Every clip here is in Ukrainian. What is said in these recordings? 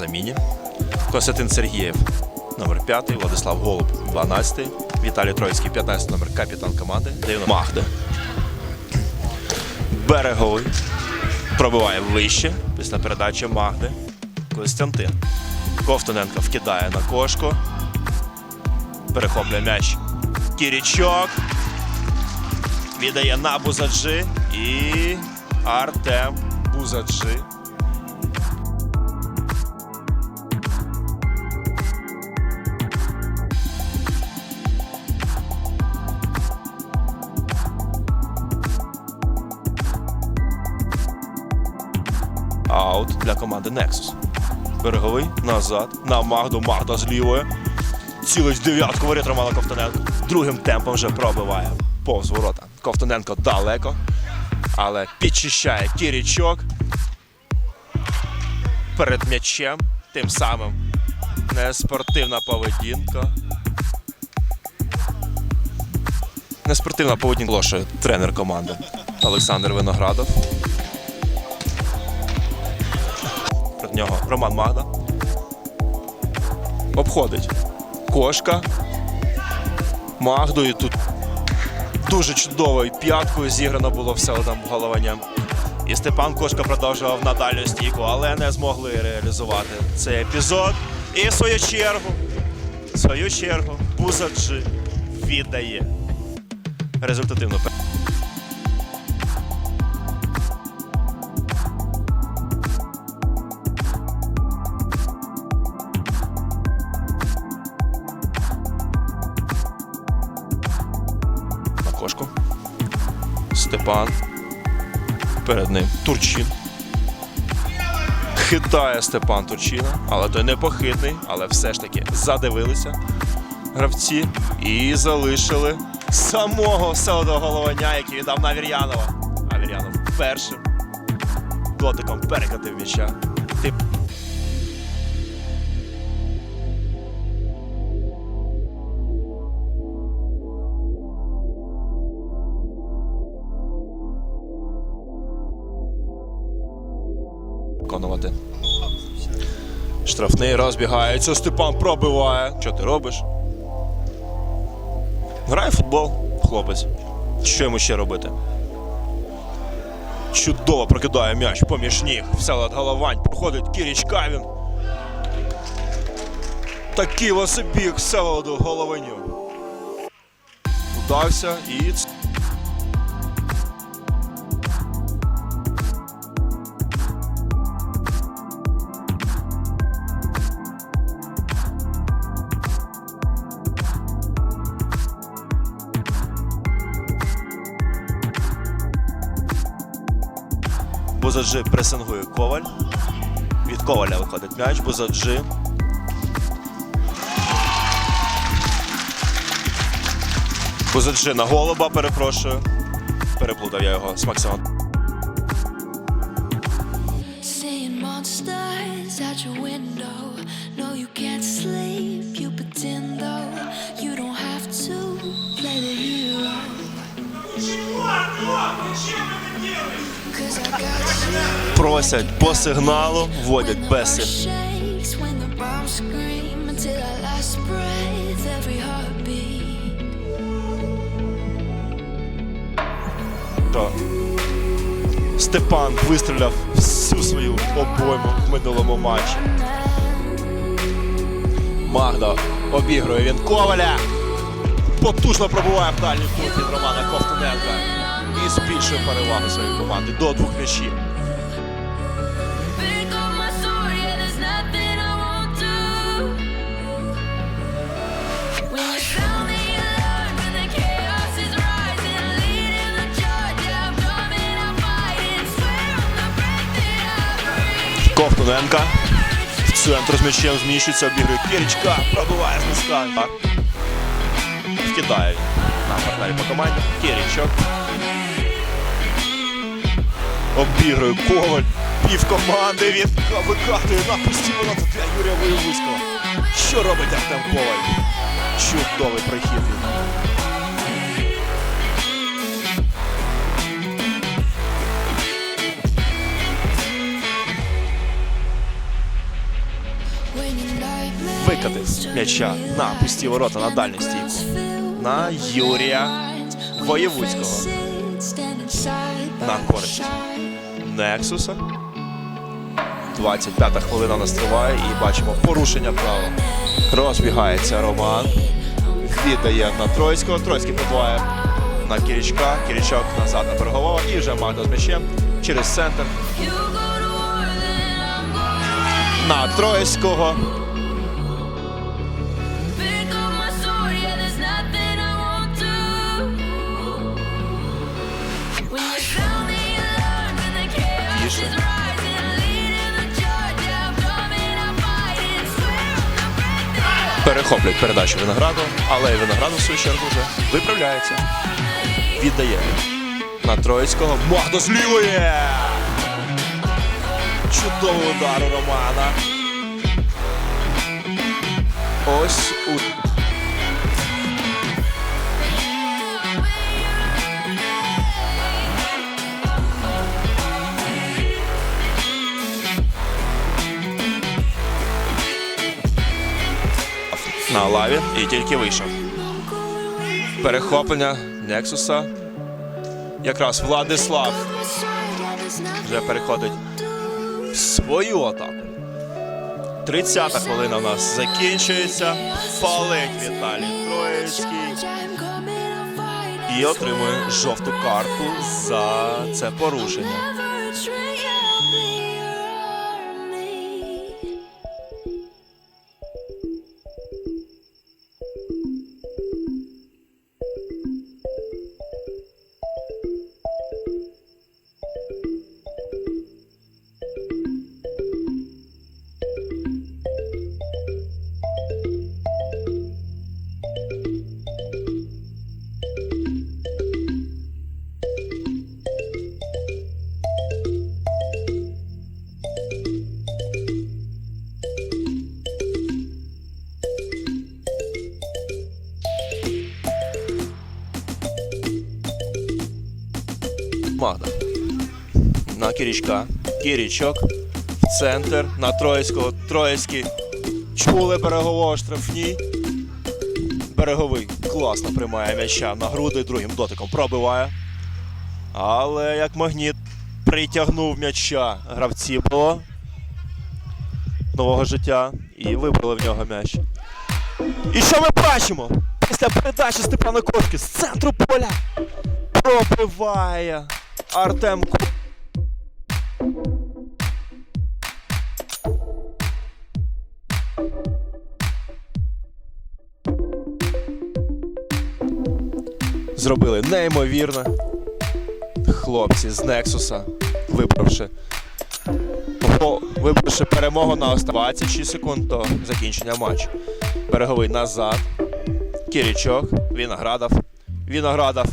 заміні. Костянтин Сергієв, номер 5, Владислав Голуб, 12, Віталій Троїцький, 15 номер, капітан команди. Дивно Махда. Береговий. Пробиває вище. Після передачі Магди. Костянтин. Ковтоненко вкидає на кошку. Перехоплює м'яч. Кірічок. Віддає на Бузаджи. І Артем Бузаджи. Для команди Nexus. Береговий назад. На Магду. Магда з лівої. Цілить дев'ятку воріт Романа Ковтоненко. Другим темпом вже пробиває повз ворота. Ковтоненко далеко. Але підчищає кірічок. Перед м'ячем. Тим самим неспортивна поведінка. Неспортивна поведінка лошує тренер команди Олександр Виноградов. Нього Роман Магда. Обходить кошка. Магдою тут дуже чудовою п'яткою зіграно було все одним голованням. І Степан Кошка продовжував на дальню стійку, але не змогли реалізувати цей епізод. І в свою чергу, в свою чергу, Бузаджи віддає результативну Степан. Перед ним Турчин. Хитає Степан Турчина, але той непохитний, але все ж таки задивилися гравці і залишили самого Селодого головання, який віддав на Вір'янова. А Вір'янов першим дотиком перекатив м'яча. Виконувати. Штрафний розбігається. Степан пробиває. Що ти робиш? Грає футбол, хлопець. Що йому ще робити? Чудово прокидає м'яч поміж ніг. Всеволод Головань проходить Кіріч Кавін. Такий лосибіг Всеволоду Голованю. Удався і Бузаджи пресингує Коваль. Від Коваля виходить м'яч. Бузаджи. Бузаджи на голуба, перепрошую. Переплутав я його з Максимом. Out your window. No, you can't sleep. You pretend Просять по сигналу, вводять без. То Степан вистріляв всю свою обойму в минулому матчі. Магда обігрує він Коваля. Потужно пробуває в дальній кут від Романа Ковтуненка. І збільшує перевагу своєї команди до двох м'ячів. Ковтуненка. Центр з м'ячем зміщується, обігрує Кірічка, пробиває з носка. Вкидає на партнері по команді. Кірічок. Обігрує Коваль. Пів команди він викатує на пусті ворота для Юрія Воєвузького. Що робить Артем Коваль? Чудовий прихід. Від викатив м'яча на пусті ворота на дальню стійку. На Юрія Воєвудського. На користь Нексуса. 25-та хвилина нас триває і бачимо порушення правил. Розбігається Роман. Віддає на Тройського. Тройський подває на Кірічка. Кірічок назад на Берегового. І вже Магда з м'ячем через центр на Троїцького. Перехоплюють передачу винограду, але винограду в свою чергу вже виправляється. Віддає на Троїцького. Магда з! Чудовий удар Романа. Ось у лаві і тільки вийшов. Перехоплення Нексуса. Якраз Владислав вже переходить в свою атаку. 30-та хвилина у нас закінчується. Палить Віталій Троїцький і отримує жовту картку за це порушення. Магда. На Кірічка. Кірічок. Центр. На Троїцького. Троїцький. Чули берегового штрафній. Береговий класно приймає м'яча на груди, другим дотиком пробиває. Але як магніт притягнув м'яча гравці було нового життя і вибрали в нього м'яч. І що ми бачимо? Після передачі Степана Кошки з центру поля пробиває Артем Зробили неймовірно. Хлопці з Нексуса, вибравши, вибравши перемогу на оста- 26 секунд до закінчення матчу. Береговий назад. Кірічок, Віноградов. Віноградов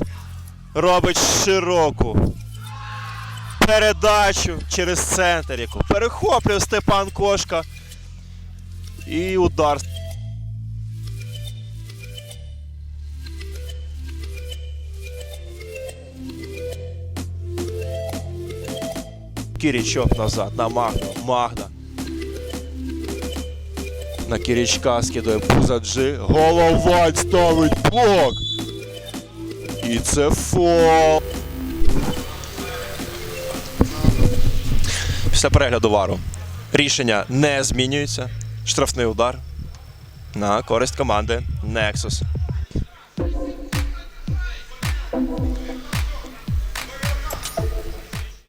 робить широку передачу через центр, яку перехоплює Степан Кошка. І удар. Кірічок назад на Магду. Магда. На Кірічка скидує Бузаджи. Головань ставить блок. І це фол. Після перегляду вару рішення не змінюється. Штрафний удар на користь команди Nexus.